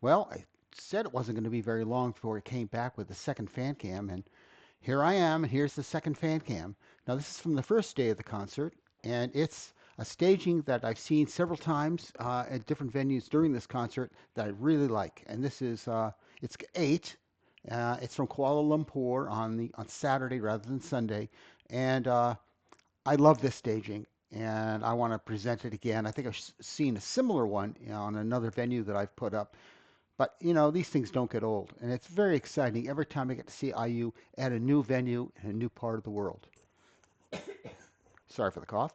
Well, I said it wasn't going to be very long before it came back with the second fan cam, and here I am, and here's the second fan cam. Now, this is from the first day of the concert, and it's a staging that I've seen several times uh, at different venues during this concert that I really like. And this is, uh, it's 8. Uh, it's from Kuala Lumpur on the on Saturday rather than Sunday, and uh, I love this staging and I want to present it again. I think I've seen a similar one on another venue that I've put up. But you know, these things don't get old, and it's very exciting every time I get to see IU at a new venue in a new part of the world. Sorry for the cough.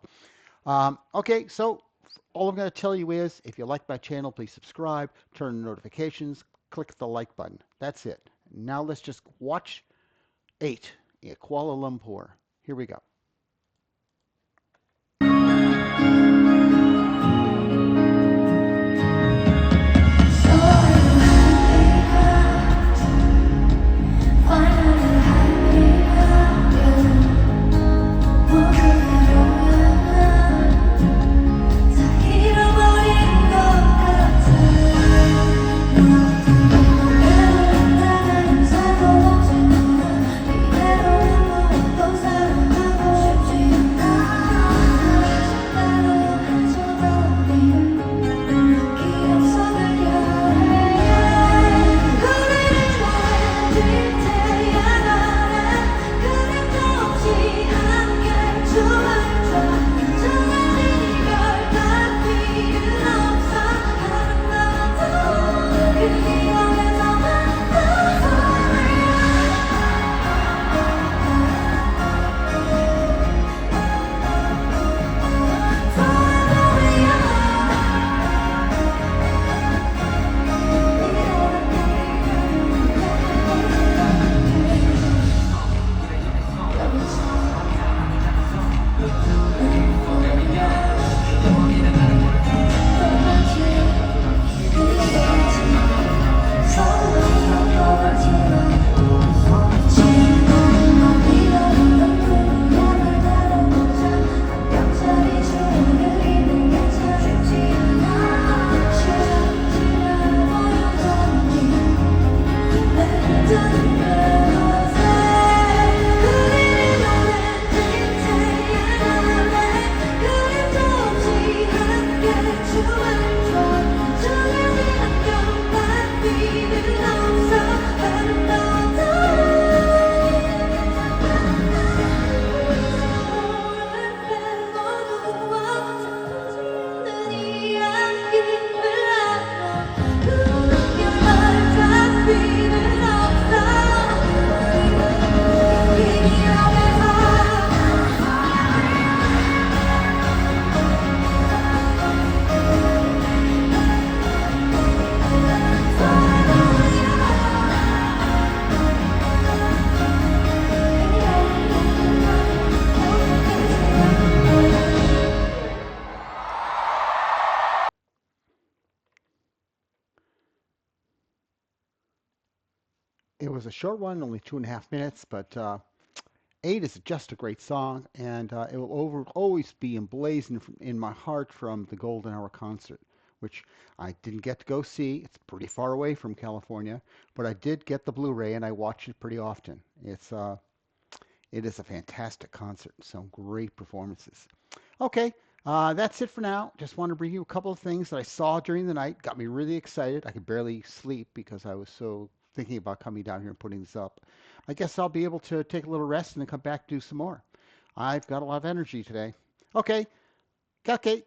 Um, okay, so all I'm going to tell you is if you like my channel, please subscribe, turn on notifications, click the like button. That's it. Now let's just watch 8 in Kuala Lumpur. Here we go. It was a short one, only two and a half minutes, but uh, Eight is just a great song, and uh, it will over, always be emblazoned in my heart from the Golden Hour concert, which I didn't get to go see. It's pretty far away from California, but I did get the Blu-ray, and I watch it pretty often. It's uh, it is a fantastic concert. Some great performances. Okay, uh, that's it for now. Just want to bring you a couple of things that I saw during the night. Got me really excited. I could barely sleep because I was so thinking about coming down here and putting this up. I guess I'll be able to take a little rest and then come back and do some more. I've got a lot of energy today. Okay, Cupcake.